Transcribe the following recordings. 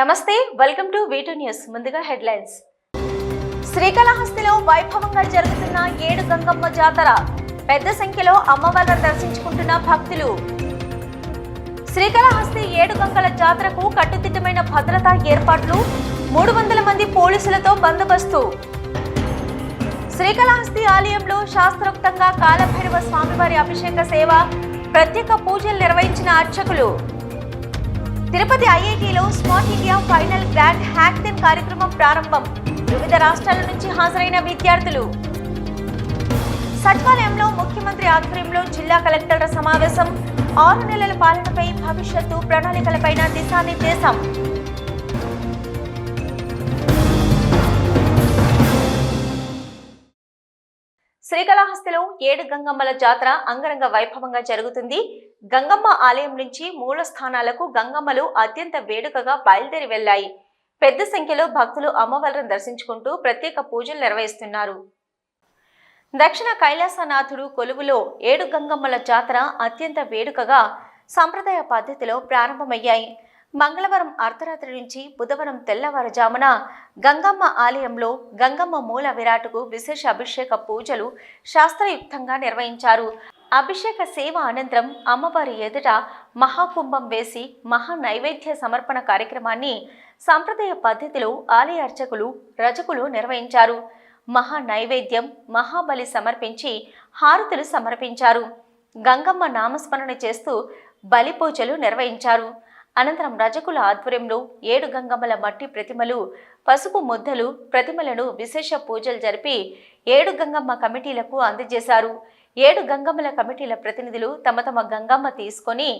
Namaste welcome to V two news ముందుగా headlines శ్రీకాళహస్తిలో వైభవంగా జరుగుతున్న ఏడు గంగమ్మ జాతర. పెద్ద సంఖ్యలో అమ్మవారిని దర్శించుకుంటున్న భక్తులు. శ్రీకాళహస్తి ఏడు గంగల జాతరకు కట్టుదిట్టమైన భద్రతా ఏర్పాట్లు మూడు వందల మంది పోలీసులతో బందోబస్తు. శ్రీకాళహస్తి ఆలయంలో శాస్త్రోక్తంగా కాలభైరవ స్వామివారి అభిషేక సేవ ప్రత్యేక పూజలు నిర్వహించిన అర్చకులు. తిరుపతి ఐఐటిలో smart India final grand hackathon కార్యక్రమం ప్రారంభం. వివిధ రాష్ట్రాల నుంచి హాజరైన విద్యార్థులు. సచివాలయంలో ముఖ్యమంత్రి ఆధ్వర్యంలో జిల్లా కలెక్టర్ల సమావేశం. ఆరు నెలల పాలనపై భవిష్యత్తు ప్రణాళికలపైన దిశానిర్దేశం. శ్రీకాళహస్తిలో ఏడు గంగమ్మల జాతర అంగరంగ వైభవంగా జరుగుతుంది. గంగమ్మ ఆలయం నుంచి మూల స్థానాలకు గంగమ్మలు అత్యంత వేడుకగా బయలుదేరి వెళ్ళాయి పెద్ద సంఖ్యలో భక్తులు అమ్మవారిని దర్శించుకుంటూ ప్రత్యేక పూజలు నిర్వహిస్తున్నారు. దక్షిణ కైలాసనాథుడు కొలువులో ఏడు గంగమ్మల జాతర అత్యంత వేడుకగా సంప్రదాయ పద్ధతిలో ప్రారంభమయ్యాయి. మంగళవారం అర్ధరాత్రి నుంచి బుధవారం తెల్లవారుజామున గంగమ్మ ఆలయంలో గంగమ్మ మూల విరాటుకు విశేష అభిషేక పూజలు శాస్త్రయుక్తంగా నిర్వహించారు. అభిషేక సేవ అనంతరం అమ్మవారి ఎదుట మహాకుంభం వేసి మహా నైవేద్య సమర్పణ కార్యక్రమాన్ని సంప్రదాయ పద్ధతిలో ఆలయ అర్చకులు రజకులు నిర్వహించారు. మహా నైవేద్యం మహాబలి సమర్పించి హారతులు సమర్పించారు. గంగమ్మ నామస్మరణ చేస్తూ బలి పూజలు నిర్వహించారు. అనంతరం రజకుల ఆధ్వర్యంలో ఏడు గంగమ్మల మట్టి ప్రతిమలు పసుపు ముద్దలు ప్రతిమలను విశేష పూజలు జరిపి ఏడు గంగమ్మ కమిటీలకు అందజేశారు. ఏడు గంగమ్మల కమిటీల ప్రతినిధులు తమ తమ గంగమ్మ తీసుకొని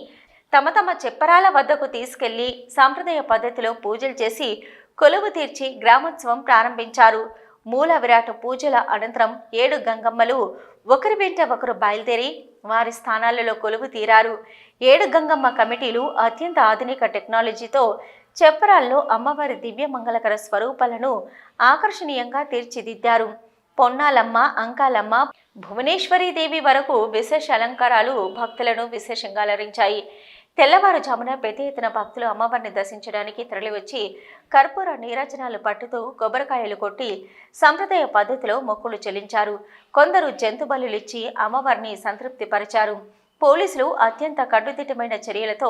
తమ తమ చెప్పరాల వద్దకు తీసుకెళ్ళి సాంప్రదాయ పద్ధతిలో పూజలు చేసి కొలువు తీర్చి గ్రామోత్సవం ప్రారంభించారు. మూల విరాట పూజల అనంతరం ఏడు గంగమ్మలు ఒకరి వెంట ఒకరు బయలుదేరి వారి స్థానాలలో కొలువు తీరారు. ఏడు గంగమ్మ కమిటీలు అత్యంత ఆధునిక టెక్నాలజీతో చెప్పరాల్లో అమ్మవారి దివ్య మంగళకర స్వరూపాలను ఆకర్షణీయంగా తీర్చిదిద్దారు. పొన్నాలమ్మ అంకాలమ్మ భువనేశ్వరీదేవి వరకు విశేష అలంకారాలు భక్తులను విశేషంగా అలరించాయి. తెల్లవారుజామున పెద్ద ఎత్తున భక్తులు అమ్మవారిని దర్శించడానికి తరలివచ్చి కర్పూర నీరాజనాలు పట్టుతూ కొబ్బరికాయలు కొట్టి సంప్రదాయ పద్ధతిలో మొక్కులు చెల్లించారు. కొందరు జంతు బలులిచ్చి అమ్మవారిని సంతృప్తిపరిచారు. పోలీసులు అత్యంత కట్టుదిట్టమైన చర్యలతో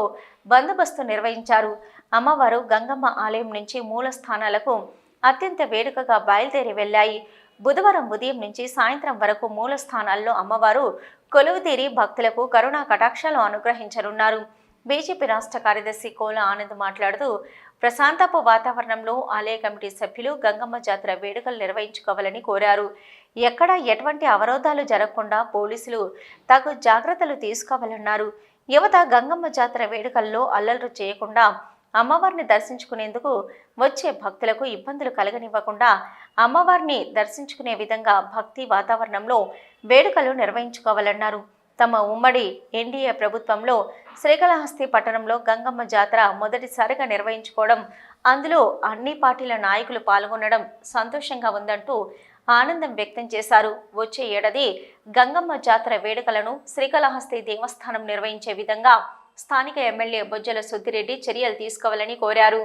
బందోబస్తు నిర్వహించారు. అమ్మవారు గంగమ్మ ఆలయం నుంచి మూల స్థానాలకు అత్యంత వేడుకగా బయలుదేరి వెళ్ళాయి. బుధవారం ఉదయం నుంచి సాయంత్రం వరకు మూల స్థానాల్లో అమ్మవారు కొలువుతీరి భక్తులకు కరుణా కటాక్షాలు అనుగ్రహించనున్నారు. బీజేపీ రాష్ట్ర కార్యదర్శి కోల ఆనంద్ మాట్లాడుతూ ప్రశాంతపు వాతావరణంలో ఆలయ కమిటీ సభ్యులు గంగమ్మ జాతర వేడుకలు నిర్వహించుకోవాలని కోరారు. ఎక్కడా ఎటువంటి అవరోధాలు జరగకుండా పోలీసులు తగు జాగ్రత్తలు తీసుకోవాలన్నారు. యువత గంగమ్మ జాతర వేడుకల్లో అల్లర్లు చేయకుండా అమ్మవారిని దర్శించుకునేందుకు వచ్చే భక్తులకు ఇబ్బందులు కలగనివ్వకుండా అమ్మవారిని దర్శించుకునే విధంగా భక్తి వాతావరణంలో వేడుకలు నిర్వహించుకోవాలన్నారు. తమ ఉమ్మడి ఎన్డీఏ ప్రభుత్వంలో శ్రీకాళహస్తి పట్టణంలో గంగమ్మ జాతర మొదటిసారిగా నిర్వహించుకోవడం అందులో అన్ని పార్టీల నాయకులు పాల్గొనడం సంతోషంగా ఉందంటూ ఆనందం వ్యక్తం చేశారు. వచ్చే ఏడాది గంగమ్మ జాతర వేడుకలను శ్రీకాళహస్తి దేవస్థానం నిర్వహించే విధంగా స్థానిక ఎమ్మెల్యే బొజ్జల సుద్దిరెడ్డి చర్యలు తీసుకోవాలని కోరారు.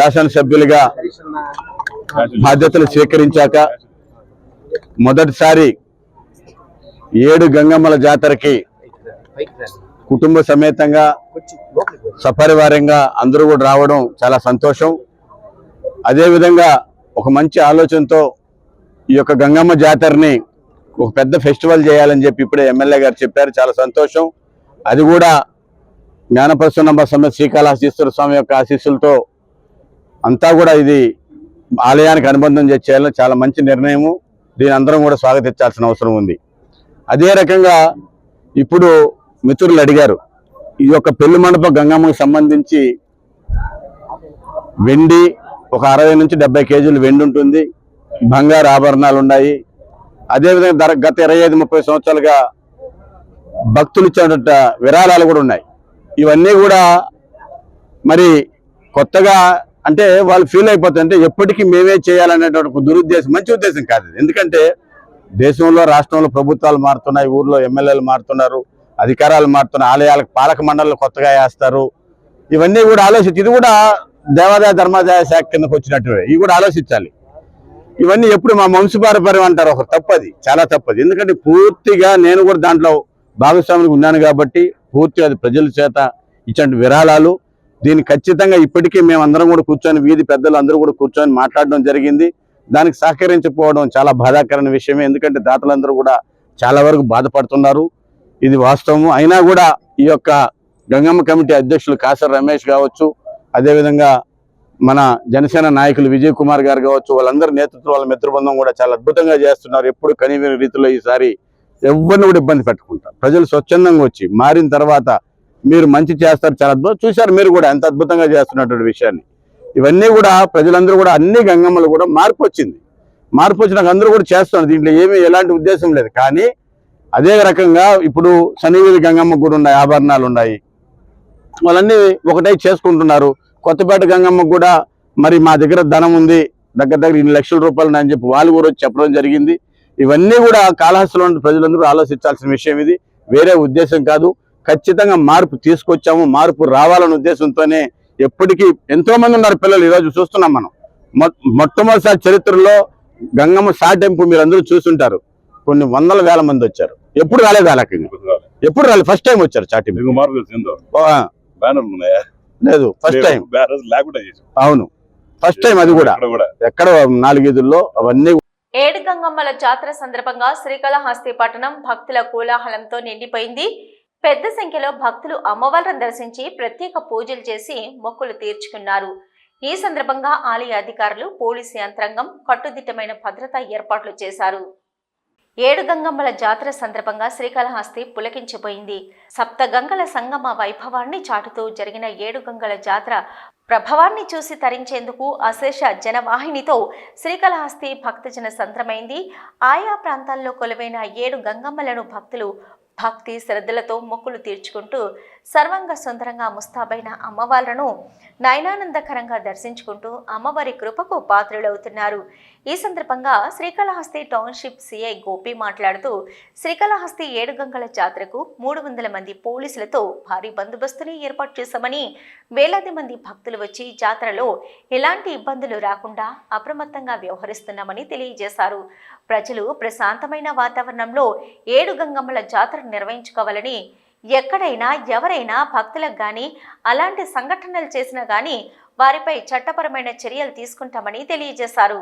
శాసనసభ్యులుగా బాధ్యతలు స్వీకరించాక మొదటిసారి ఏడు గంగమ్మల జాతరకి కుటుంబ సమేతంగా సపరివారంగా అందరూ కూడా రావడం చాలా సంతోషం. అదేవిధంగా ఒక మంచి ఆలోచనతో ఈ యొక్క గంగమ్మ జాతరని ఒక పెద్ద ఫెస్టివల్ చేయాలని చెప్పి ఇప్పుడే ఎమ్మెల్యే గారు చెప్పారు. చాలా సంతోషం. అది కూడా జ్ఞానప్రసన్నమ్మ సమేత శ్రీకాళహస్తీశ్వర స్వామి యొక్క ఆశీస్సులతో అంతా కూడా ఇది ఆలయానికి అనుబంధం చేయాలని చాలా మంచి నిర్ణయము. దీని అందరం కూడా స్వాగతించాల్సిన అవసరం ఉంది. అదే రకంగా ఇప్పుడు మిత్రులు అడిగారు ఈ యొక్క పెళ్ళి మండప గంగమ్మకు సంబంధించి వెండి ఒక అరవై నుంచి డెబ్బై కేజీలు వెండి ఉంటుంది బంగారు ఆభరణాలు ఉన్నాయి. అదేవిధంగా ధర గత ఇరవై ఐదు ముప్పై సంవత్సరాలుగా భక్తులు ఇచ్చినట్టు విరాళాలు కూడా ఉన్నాయి. ఇవన్నీ కూడా మరి కొత్తగా అంటే వాళ్ళు ఫీల్ అయిపోతారు అంటే ఎప్పటికీ మేమే చేయాలనేటువంటి దురుద్దేశం మంచి ఉద్దేశం కాదు ఎందుకంటే దేశంలో రాష్ట్రంలో ప్రభుత్వాలు మారుతున్నాయి ఊర్లో ఎమ్మెల్యేలు మారుతున్నారు అధికారాలు మారుతున్నాయి ఆలయాలకు పాలక మండళ్ళు కొత్తగా వేస్తారు. ఇవన్నీ కూడా ఆలోచించి ఇది కూడా దేవాదాయ ధర్మాదాయ శాఖ కిందకు వచ్చినట్టు. ఇవి కూడా ఆలోచించాలి. ఇవన్నీ ఎప్పుడు మా వంశపారపర్యం అంటారు ఒక తప్పది చాలా తప్పది. ఎందుకంటే పూర్తిగా నేను కూడా దాంట్లో భాగస్వామికి ఉన్నాను కాబట్టి పూర్తిగా అది ప్రజల చేత ఇచ్చిన విరాళాలు. దీన్ని ఖచ్చితంగా ఇప్పటికీ మేము అందరం కూడా కూర్చొని వీధి పెద్దలు అందరూ కూడా కూర్చొని మాట్లాడడం జరిగింది. దానికి సహకరించకపోవడం చాలా బాధాకరమైన విషయమే. ఎందుకంటే దాతలందరూ కూడా చాలా వరకు బాధపడుతున్నారు. ఇది వాస్తవము. అయినా కూడా ఈ యొక్క గంగమ్మ కమిటీ అధ్యక్షులు కాసర్ రమేష్ కావచ్చు అదేవిధంగా మన జనసేన నాయకులు విజయ్ కుమార్ గారు కావచ్చు వాళ్ళందరి నేతృత్వం వాళ్ళ మిత్రబృందం కూడా చాలా అద్భుతంగా చేస్తున్నారు. ఎప్పుడు కనివిని రీతిలో ఈసారి ఎవరిని కూడా ఇబ్బంది పెట్టకుండా. ప్రజలు స్వచ్ఛందంగా వచ్చి మారిన తర్వాత మీరు మంచి చేస్తారు చాలా అద్భుతం. చూశారు మీరు కూడా ఎంత అద్భుతంగా చేస్తున్నటువంటి విషయాన్ని. ఇవన్నీ కూడా ప్రజలందరూ కూడా అన్ని గంగమ్మలు కూడా మార్పు వచ్చింది. మార్పు వచ్చినాక అందరూ కూడా చేస్తున్నారు. దీంట్లో ఏమీ ఎలాంటి ఉద్దేశం లేదు. కానీ అదే రకంగా ఇప్పుడు శనివేది గంగమ్మ కూడా ఉన్నాయి ఆభరణాలు ఉన్నాయి. వాళ్ళన్నీ ఒకటే చేసుకుంటున్నారు. కొత్తపేట గంగమ్మ కూడా మరి మా దగ్గర ధనం ఉంది. దగ్గర దగ్గర ఇన్ని లక్షల రూపాయలు అని చెప్పి వాళ్ళు కూడా వచ్చి చెప్పడం జరిగింది. ఇవన్నీ కూడా కాళహస్తిలో ప్రజలందరూ ఆలోచించాల్సిన విషయం ఇది. వేరే ఉద్దేశం కాదు. ఖచ్చితంగా మార్పు తీసుకొచ్చాము మార్పు రావాలనే ఉద్దేశంతోనే ఎప్పటికీ ఎంతో మంది ఉన్నారు పిల్లలు. ఈరోజు చూస్తున్నాం మనం. మొ- మొట్టమొదటిసారి చరిత్రలో గంగమ్మ సాటెంపు మీరు అందరూ చూసుంటారు. కొన్ని వందల వేల మంది వచ్చారు. ఎప్పుడు రాలేదు రకంగా. ఎప్పుడు రాలేదు. ఫస్ట్ టైం వచ్చారు చాటింపు లేదు ఫస్ట్ టైం. అవును. ఫస్ట్ టైం అది కూడా. అక్కడ కూడా. ఎక్కడ నాలుగీదుల్లో అవన్నీ ఏడు గంగమ్మల జాతర సందర్భంగా శ్రీకాళహస్తి పట్టణం భక్తుల కోలాహలంతో నిండిపోయింది. పెద్ద సంఖ్యలో భక్తులు అమ్మవారిని దర్శించి ప్రత్యేక పూజలు చేసి మొక్కులు తీర్చుకున్నారు. ఈ సందర్భంగా ఆలయ అధికారులు పోలీసు యంత్రాంగం కట్టుదిట్టమైన భద్రతా ఏర్పాట్లు చేశారు. ఏడు గంగమ్మల జాతర సందర్భంగా శ్రీకాళహస్తి పులకించిపోయింది. సప్త గంగల సంగమ వైభవాన్ని చాటుతూ జరిగిన ఏడు గంగల జాతర ప్రభావాన్ని చూసి తరించేందుకు అశేష జనవాహినితో శ్రీకాళహస్తి భక్తజన సంద్రమైంది. ఆయా ప్రాంతాల్లో కొలువైన ఏడు గంగమ్మలను భక్తులు భక్తి శ్రద్ధలతో మొక్కులు తీర్చుకుంటూ సర్వంగ సుందరంగా ముస్తాబైన అమ్మవార్లను నయనానందకరంగా దర్శించుకుంటూ అమ్మవారి కృపకు పాత్రులవుతున్నారు. ఈ సందర్భంగా శ్రీకాళహస్తి టౌన్షిప్ సిఐ గోపి మాట్లాడుతూ శ్రీకాళహస్తి ఏడుగంగల జాతరకు మూడు వందల మంది పోలీసులతో భారీ బందోబస్తుని ఏర్పాటు చేశామని వేలాది మంది భక్తులు వచ్చి జాతరలో ఎలాంటి ఇబ్బందులు రాకుండా అప్రమత్తంగా వ్యవహరిస్తున్నామని తెలియజేశారు. ప్రజలు ప్రశాంతమైన వాతావరణంలో ఏడు గంగమ్మల జాతర నిర్వహించుకోవాలని ఎక్కడైనా ఎవరైనా భక్తులకు కానీ అలాంటి సంఘటనలు చేసినా కానీ వారిపై చట్టపరమైన చర్యలు తీసుకుంటామని తెలియజేశారు.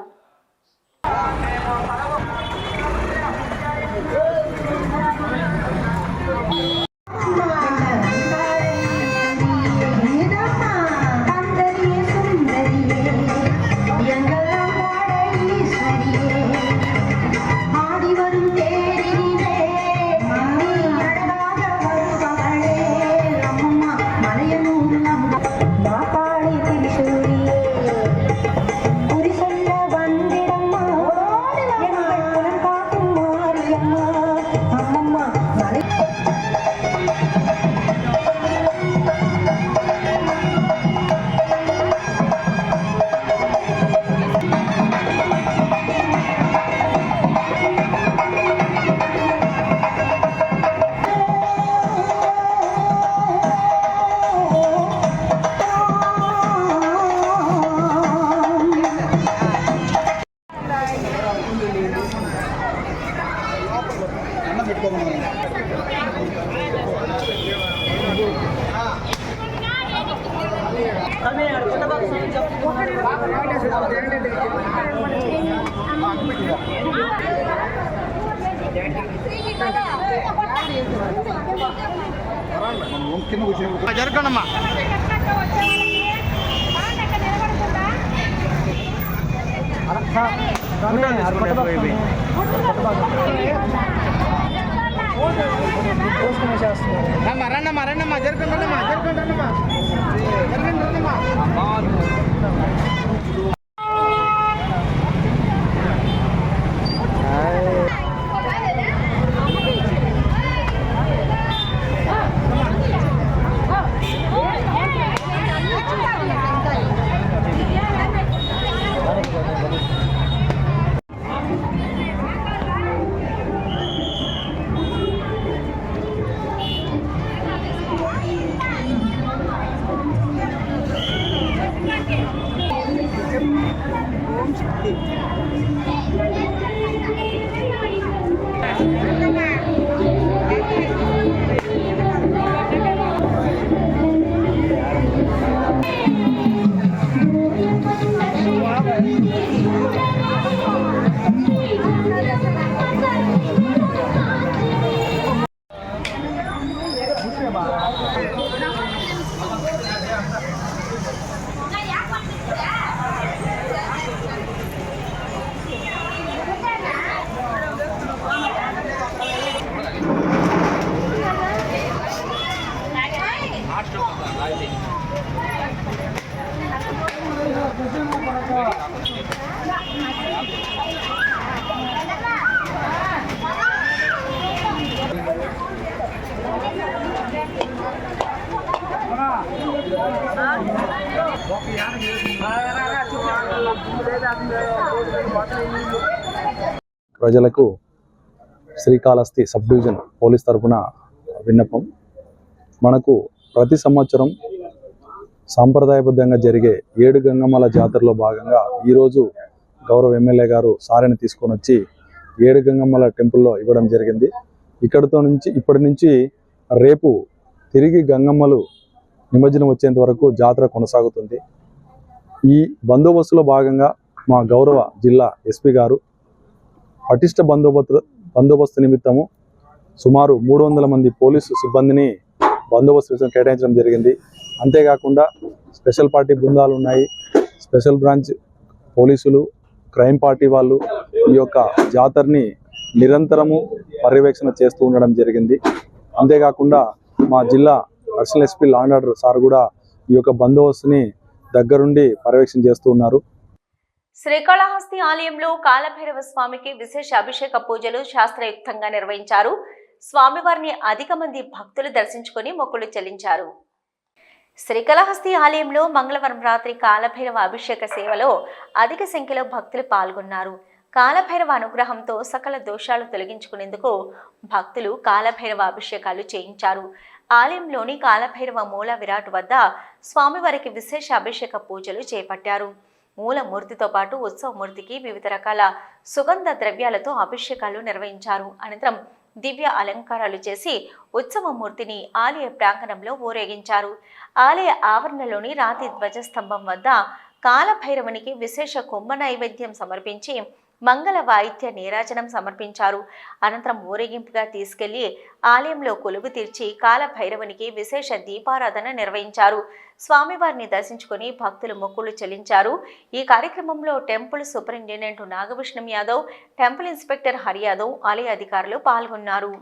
ప్రజలకు శ్రీకాళహస్తి సబ్ డివిజన్ పోలీస్ తరఫున విన్నపం. మనకు ప్రతి సంవత్సరం సాంప్రదాయబద్ధంగా జరిగే ఏడు గంగమ్మల జాతరలో భాగంగా ఈరోజు గౌరవ ఎమ్మెల్యే గారు సారిని తీసుకొని వచ్చి ఏడు గంగమ్మల టెంపుల్లో ఇవ్వడం జరిగింది. ఇక్కడితో నుంచి ఇప్పటి నుంచి రేపు తిరిగి గంగమ్మలు నిమజ్జనం వచ్చేంత వరకు జాతర కొనసాగుతుంది. ఈ బందోబస్తులో భాగంగా మా గౌరవ జిల్లా ఎస్పీ గారు పటిష్ట బందోబస్తు బందోబస్తు నిమిత్తము సుమారు మూడు వందల మంది పోలీసు సిబ్బందిని బందోబస్తు కోసం కేటాయించడం జరిగింది. అంతేకాకుండా స్పెషల్ పార్టీ బృందాలు ఉన్నాయి. స్పెషల్ బ్రాంచ్ పోలీసులు క్రైమ్ పార్టీ వాళ్ళు ఈ యొక్క జాతరని నిరంతరము పర్యవేక్షణ చేస్తూ ఉండడం జరిగింది. అంతేకాకుండా మా జిల్లా personal SP land order sir కూడా ఈ యొక్క బందోబస్తుని దగ్గరుండి పర్యవేక్షణ చేస్తూ ఉన్నారు. శ్రీకాళహస్తి ఆలయంలో కాలభైరవ స్వామికి విశేష అభిషేక పూజలు శాస్త్రయుక్తంగా నిర్వహించారు. స్వామివారిని అధిక మంది భక్తులు దర్శించుకొని మొక్కులు చెల్లించారు. శ్రీకాళహస్తి ఆలయంలో మంగళవారం రాత్రి కాలభైరవ అభిషేక సేవలో అధిక సంఖ్యలో భక్తులు పాల్గొన్నారు. కాలభైరవ అనుగ్రహంతో సకల దోషాలు తొలగించుకునేందుకు భక్తులు కాలభైరవ అభిషేకాలు చేయించారు. ఆలయంలోని కాలభైరవ మూల విరాట్ వద్ద స్వామివారికి విశేష అభిషేక పూజలు చేపట్టారు. మూలమూర్తితో పాటు ఉత్సవమూర్తికి వివిధ రకాల సుగంధ ద్రవ్యాలతో అభిషేకాలు నిర్వహించారు. అనంతరం దివ్య అలంకారాలు చేసి ఉత్సవమూర్తిని ఆలయ ప్రాంగణంలో ఊరేగించారు. ఆలయ ఆవరణలోని రాతి ధ్వజస్తంభం వద్ద కాలభైరవునికి విశేష కుంభ నైవేద్యం సమర్పించి మంగళ వాయిద్య నీరాజనం సమర్పించారు. అనంతరం ఊరేగింపుగా తీసుకెళ్ళి ఆలయంలో కొలువు తీర్చి కాలభైరవునికి విశేష దీపారాధన నిర్వహించారు. స్వామివారిని దర్శించుకుని భక్తులు మొక్కులు చెల్లించారు. ఈ కార్యక్రమంలో temple superintendent Nagabhushanam Yadav temple inspector Hari Yadav ఆలయ అధికారులు పాల్గొన్నారు.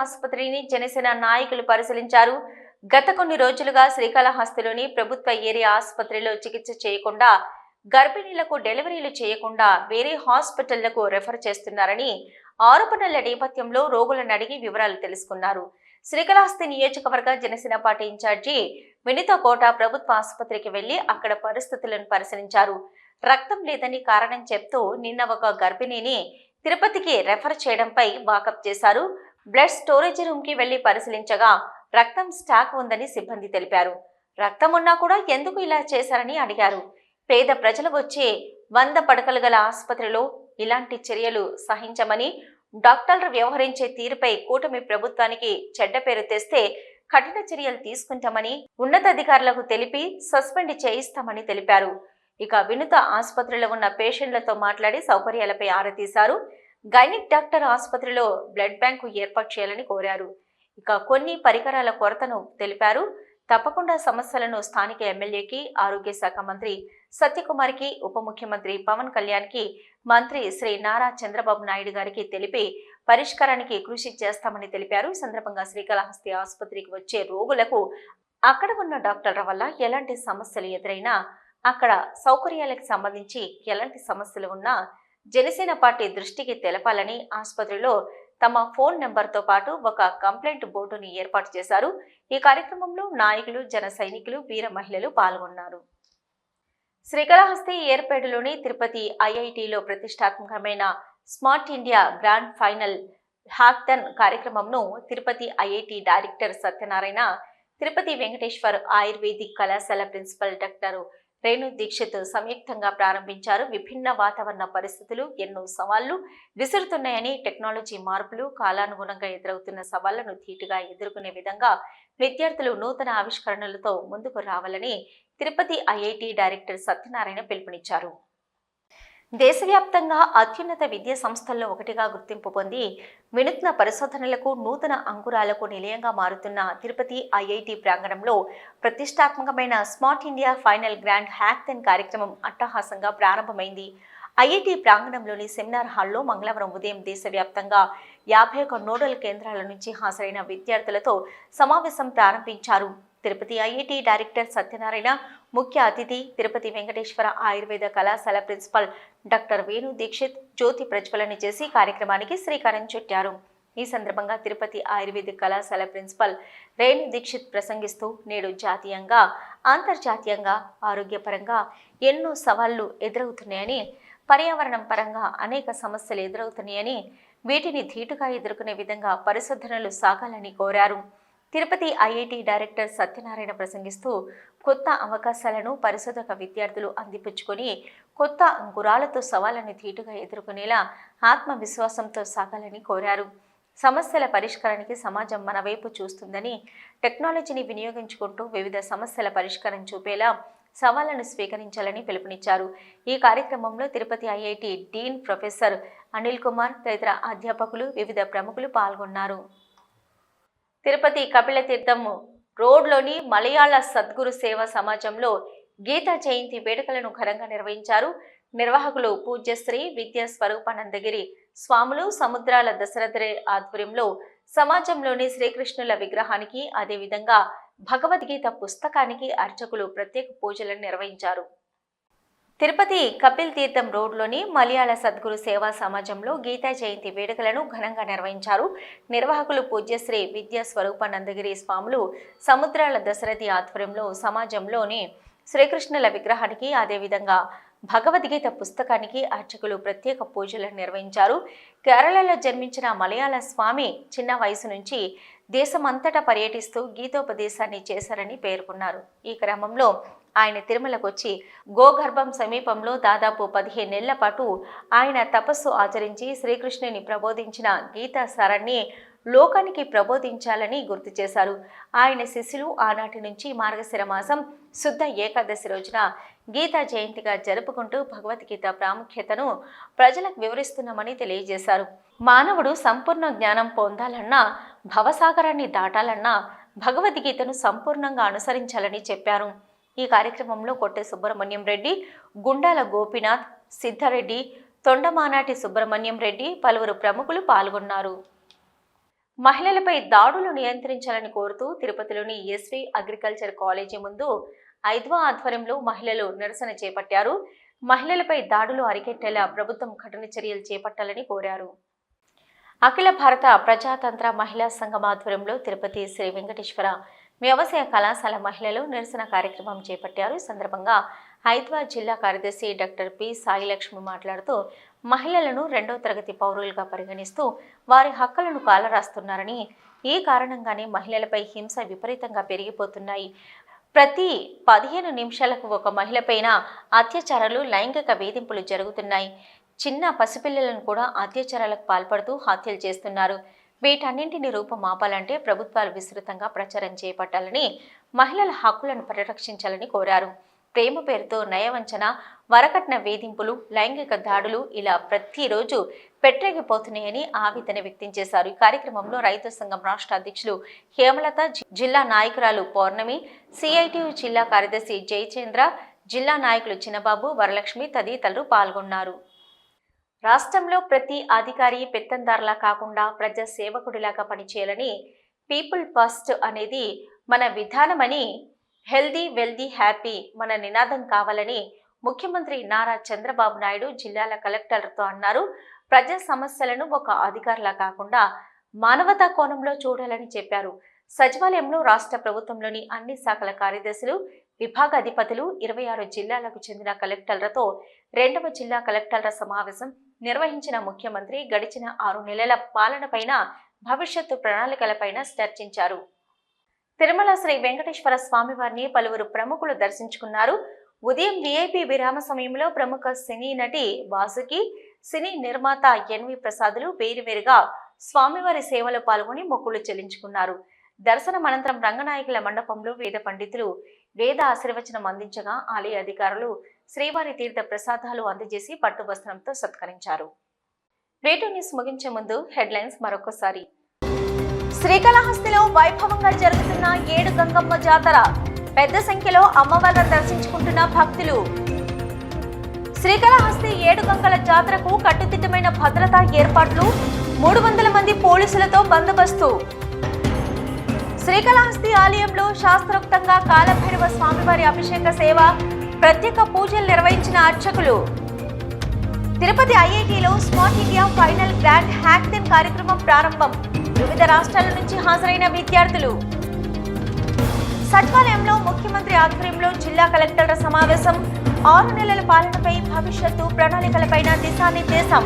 ఆసుపత్రిని జనసేన నాయకులు పరిశీలించారు. గత కొన్ని రోజులుగా శ్రీకాళహస్తిలోని ప్రభుత్వ ఏరియా ఆసుపత్రిలో చికిత్స చేయకుండా గర్భిణీలకు డెలివరీలు చేయకుండా వేరే హాస్పిటళ్ళకు రెఫర్ చేస్తున్నారని ఆరోపణల నేపథ్యంలో రోగులను అడిగి వివరాలు తెలుసుకున్నారు. శ్రీకాళహస్తి నియోజకవర్గ Janasena party in charge Vinitha Kota ప్రభుత్వ ఆసుపత్రికి వెళ్ళి అక్కడ పరిస్థితులను పరిశీలించారు. రక్తం లేదని కారణం చెప్తూ నిన్న ఒక గర్భిణిని తిరుపతికి రెఫర్ చేయడంపై వాకప్ చేశారు. బ్లడ్ స్టోరేజ్ రూమ్కి వెళ్ళి పరిశీలించగా రక్తం స్టాక్ ఉందని సిబ్బంది తెలిపారు. రక్తం ఉన్నా కూడా ఎందుకు ఇలా చేశారని అడిగారు. పేద ప్రజలు వచ్చే వంద పడకలు గల ఆసుపత్రిలో ఇలాంటి చర్యలు సహించమని డాక్టర్లు వ్యవహరించే తీరుపై కూటమి ప్రభుత్వానికి చెడ్డ పేరు తెస్తే కఠిన చర్యలు తీసుకుంటామని ఉన్నతాధికారులకు తెలిపి సస్పెండ్ చేయిస్తామని తెలిపారు. ఇక వినుత ఆసుపత్రిలో ఉన్న పేషెంట్లతో మాట్లాడి సౌకర్యాలపై ఆరా తీశారు గైనిక్ డాక్టర్ ఆసుపత్రిలో బ్లడ్ బ్యాంకు ఏర్పాటు చేయాలని కోరారు. ఇక కొన్ని పరికరాల కొరతను తెలిపారు. తప్పకుండా సమస్యలను స్థానిక ఎమ్మెల్యేకి ఆరోగ్య శాఖ మంత్రి సత్యకుమార్కి ఉప ముఖ్యమంత్రి పవన్ కళ్యాణ్కి మంత్రి శ్రీ నారా చంద్రబాబు నాయుడు గారికి తెలిపి పరిష్కారానికి కృషి చేస్తామని తెలిపారు. ఈ సందర్భంగా శ్రీకాళహస్తి ఆసుపత్రికి వచ్చే రోగులకు అక్కడ ఉన్న డాక్టర్ల వల్ల ఎలాంటి సమస్యలు ఎదురైనా అక్కడ సౌకర్యాలకు సంబంధించి ఎలాంటి సమస్యలు ఉన్నా జనసేన పార్టీ దృష్టికి తెలపాలని ఆసుపత్రిలో తమ ఫోన్ నెంబర్తో పాటు ఒక కంప్లైంట్ బోర్డుని ఏర్పాటు చేశారు. ఈ కార్యక్రమంలో నాయకులు జన సైనికులు వీర మహిళలు పాల్గొన్నారు. శ్రీకాళహస్తి ఏర్పేటలోని తిరుపతి ఐఐటిలో ప్రతిష్టాత్మకమైన smart India grand final hackathon కార్యక్రమంను Tirupati IIT director Satyanarayana Tirupati Venkateshwar ayurvedic కళాశాల ప్రిన్సిపల్ డాక్టర్ రేణు దీక్షిత్ సంయుక్తంగా ప్రారంభించారు. విభిన్న వాతావరణ పరిస్థితులు ఎన్నో సవాళ్ళు విసురుతున్నాయని టెక్నాలజీ మార్పులు కాలానుగుణంగా ఎదురవుతున్న సవాళ్ళను ధీటుగా ఎదుర్కొనే విధంగా విద్యార్థులు నూతన ఆవిష్కరణలతో ముందుకు రావాలని తిరుపతి ఐఐటి డైరెక్టర్ సత్యనారాయణ పిలుపునిచ్చారు. దేశవ్యాప్తంగా అత్యున్నత విద్యా సంస్థల్లో ఒకటిగా గుర్తింపు పొంది వినూత్న పరిశోధనలకు నూతన అంకురాలకు నిలయంగా మారుతున్న తిరుపతి ఐఐటి ప్రాంగణంలో ప్రతిష్టాత్మకమైన smart India final grand hackathon కార్యక్రమం అట్టహాసంగా ప్రారంభమైంది. ఐఐటి ప్రాంగణంలోని సెమినార్ హాల్లో మంగళవారం ఉదయం దేశవ్యాప్తంగా యాభై ఒక నోడల్ కేంద్రాల నుంచి హాజరైన విద్యార్థులతో సమావేశం ప్రారంభించారు. తిరుపతి ఐఐటి డైరెక్టర్ సత్యనారాయణ ముఖ్య అతిథి తిరుపతి వెంకటేశ్వర ఆయుర్వేద కళాశాల ప్రిన్సిపల్ డాక్టర్ వేణు దీక్షిత్ జ్యోతి ప్రజ్వలన చేసి కార్యక్రమానికి శ్రీకారం చుట్టారు. ఈ సందర్భంగా తిరుపతి ఆయుర్వేద కళాశాల ప్రిన్సిపల్ రేణు దీక్షిత్ ప్రసంగిస్తూ నేడు జాతీయంగా అంతర్జాతీయంగా ఆరోగ్యపరంగా ఎన్నో సవాళ్ళు ఎదురవుతున్నాయని పర్యావరణం పరంగా అనేక సమస్యలు ఎదురవుతున్నాయని వీటిని ధీటుగా ఎదుర్కొనే విధంగా పరిశోధనలు సాగాలని కోరారు. తిరుపతి ఐఐటి డైరెక్టర్ సత్యనారాయణ ప్రసంగిస్తూ కొత్త అవకాశాలను పరిశోధక విద్యార్థులు అందిపుచ్చుకొని కొత్త అంకురాలతో సవాళ్ళను ధీటుగా ఎదుర్కొనేలా ఆత్మవిశ్వాసంతో సాగాలని కోరారు. సమస్యల పరిష్కారానికి సమాజం మన వైపు చూస్తుందని టెక్నాలజీని వినియోగించుకుంటూ వివిధ సమస్యల పరిష్కారం చూపేలా సవాళ్ళను స్వీకరించాలని పిలుపునిచ్చారు. ఈ కార్యక్రమంలో Tirupati IIT dean professor Anil Kumar తదితర అధ్యాపకులు వివిధ ప్రముఖులు పాల్గొన్నారు. తిరుపతి కపిలతీర్థం రోడ్లోని మలయాళ సద్గురు సేవ సమాజంలో గీతా జయంతి వేడుకలను ఘనంగా నిర్వహించారు. నిర్వాహకులు పూజ్యశ్రీ విద్యా స్వరూపానందగిరి స్వాములు సముద్రాల దశరథరే ఆధ్వర్యంలో సమాజంలోని శ్రీకృష్ణుల విగ్రహానికి అదేవిధంగా భగవద్గీత పుస్తకానికి అర్చకులు ప్రత్యేక పూజలను నిర్వహించారు. తిరుపతి కపిల్ తీర్థం రోడ్లోని మలయాళ సద్గురు సేవా సమాజంలో గీతా జయంతి వేడుకలను ఘనంగా నిర్వహించారు. నిర్వాహకులు పూజ్యశ్రీ విద్యా స్వరూపానందగిరి స్వాములు. సముద్రాల దశరథి ఆధ్వర్యంలో సమాజంలోని శ్రీకృష్ణుల విగ్రహానికి అదేవిధంగా భగవద్గీత పుస్తకానికి అర్చకులు ప్రత్యేక పూజలను నిర్వహించారు. కేరళలో జన్మించిన మలయాళ స్వామి చిన్న వయసు నుంచి దేశమంతటా పర్యటిస్తూ గీతోపదేశాన్ని చేశారని పేర్కొన్నారు. ఈ క్రమంలో ఆయన తిరుమలకు వచ్చి గోగర్భం సమీపంలో దాదాపు పదిహేను నెలల పాటు ఆయన తపస్సు ఆచరించి శ్రీకృష్ణుని ప్రబోధించిన గీతా సారాన్ని లోకానికి ప్రబోధించాలని గుర్తు చేశారు. ఆయన శిష్యులు ఆనాటి నుంచి మార్గశిర మాసం శుద్ధ ఏకాదశి రోజున గీతా జయంతిగా జరుపుకుంటూ భగవద్గీత ప్రాముఖ్యతను ప్రజలకు వివరిస్తున్నామని తెలియజేశారు. మానవుడు సంపూర్ణ జ్ఞానం పొందాలన్నా భవసాగరాన్ని దాటాలన్నా భగవద్గీతను సంపూర్ణంగా అనుసరించాలని చెప్పారు. ఈ కార్యక్రమంలో కొట్టె సుబ్రహ్మణ్యం రెడ్డి గుండాల గోపీనాథ్ సిద్ధారెడ్డి తొండమానాటి సుబ్రహ్మణ్యం రెడ్డి పలువురు ప్రముఖులు పాల్గొన్నారు. మహిళలపై దాడులు నియంత్రించాలని కోరుతూ తిరుపతిలోని ఎస్వి అగ్రికల్చర్ కాలేజీ ముందు ఐద్వా ఆధ్వర్యంలో మహిళలు నిరసన చేపట్టారు. మహిళలపై దాడులు అరికెట్టేలా ప్రభుత్వం కఠిన చర్యలు చేపట్టాలని కోరారు. అఖిల భారత ప్రజాతంత్ర మహిళా సంఘం ఆధ్వర్యంలో తిరుపతి శ్రీ వెంకటేశ్వర వ్యవసాయ కళాశాల మహిళలు నిరసన కార్యక్రమం చేపట్టారు. ఈ సందర్భంగా హైదరాబాద్ జిల్లా కార్యదర్శి డాక్టర్ పి సాయిలక్ష్మి మాట్లాడుతూ మహిళలను రెండో తరగతి పౌరులుగా పరిగణిస్తూ వారి హక్కులను కాలరాస్తున్నారని ఈ కారణంగానే మహిళలపై హింస విపరీతంగా పెరిగిపోతున్నాయి. ప్రతి పదిహేను నిమిషాలకు ఒక మహిళపైన అత్యాచారాలు లైంగిక వేధింపులు జరుగుతున్నాయి. చిన్న పసిపిల్లలను కూడా అత్యాచారాలకు పాల్పడుతూ హత్యలు చేస్తున్నారు. వీటన్నింటిని రూపమాపాలంటే ప్రభుత్వాలు విస్తృతంగా ప్రచారం చేపట్టాలని మహిళల హక్కులను పరిరక్షించాలని కోరారు. ప్రేమ పేరుతో నయవంచన వరకట్న వేధింపులు లైంగిక దాడులు ఇలా ప్రతిరోజు పెట్టగిపోతున్నాయని ఆవేదన వ్యక్తం చేశారు. ఈ కార్యక్రమంలో రైతు సంఘం రాష్ట్ర అధ్యక్షులు హేమలత జిల్లా నాయకురాలు పౌర్ణమి సిఐటియు జిల్లా కార్యదర్శి జయచంద్ర జిల్లా నాయకులు చిన్నబాబు వరలక్ష్మి తదితరులు పాల్గొన్నారు. రాష్ట్రంలో ప్రతి అధికారి పెత్తందారులా కాకుండా ప్రజా సేవకుడిలాగా పనిచేయాలని పీపుల్ ఫస్ట్ అనేది మన విధానమని హెల్దీ వెల్దీ హ్యాపీ మన నినాదం కావాలని ముఖ్యమంత్రి నారా చంద్రబాబు నాయుడు జిల్లాల కలెక్టర్లతో అన్నారు. ప్రజా సమస్యలను ఒక అధికారులా కాకుండా మానవతా కోణంలో చూడాలని చెప్పారు. సచివాలయంలో రాష్ట్ర ప్రభుత్వంలోని అన్ని శాఖల కార్యదర్శులు విభాగాధిపతులు ఇరవై ఆరు జిల్లాలకు చెందిన కలెక్టర్లతో రెండవ జిల్లా కలెక్టర్ల సమావేశం నిర్వహించిన ముఖ్యమంత్రి గడిచిన ఆరు నెలల పాలనపైన భవిష్యత్తు ప్రణాళికలపైన చర్చించారు. తిరుమల శ్రీ వెంకటేశ్వర స్వామివారిని పలువురు ప్రముఖులు దర్శించుకున్నారు. ఉదయం విఐపి విరామ సమయంలో ప్రముఖ సినీ నటి వాసుకి సినీ నిర్మాత ఎన్వి ప్రసాదులు వేరువేరుగా స్వామివారి సేవలో పాల్గొని మొక్కులు చెల్లించుకున్నారు. దర్శనం అనంతరం రంగనాయకుల మండపంలో వేద పండితులు వేద ఆశీర్వచనం అందించగా ఆలయ అధికారులు శ్రీవారి తీర్థ ప్రసాదాలు అందజేసి పట్టు వస్త్రంతో సత్కరించారు. రేటు న్యూస్ ముగించే ముందు హెడ్లైన్స్ మరొకసారి. శ్రీకాళహస్తిలో వైభవంగా జరుగుతున్న ఏడు గంగమ్మ జాతర. పెద్ద సంఖ్యలో అమ్మవారిని దర్శించుకుంటున్న భక్తులు. శ్రీకాళహస్తి ఏడు గంగల జాతరకు కట్టుదిట్టమైన భద్రతా ఏర్పాట్లు మూడు వందల మంది పోలీసులతో బందోబస్తు. శ్రీకాళహస్తి ఆలయంలో శాస్త్రోక్తంగా కాలభైరవ స్వామివారి అభిషేక సేవ ప్రత్యేక పూజలు నిర్వహించిన అర్చకులు. తిరుపతి ఐఐటిలో smart India final grand hackathon కార్యక్రమం ప్రారంభం. వివిధ రాష్ట్రాల నుంచి హాజరైన విద్యార్థులు. సచివాలయంలో ముఖ్యమంత్రి ఆధ్వర్యంలో జిల్లా కలెక్టర్ల సమావేశం. ఆరు నెలల పాలనపై భవిష్యత్తు ప్రణాళికలపైన దిశానిర్దేశం.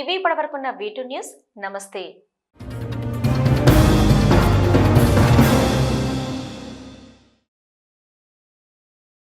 ఇవి ఇప్పటివరకున్న వీటు న్యూస్ నమస్తే.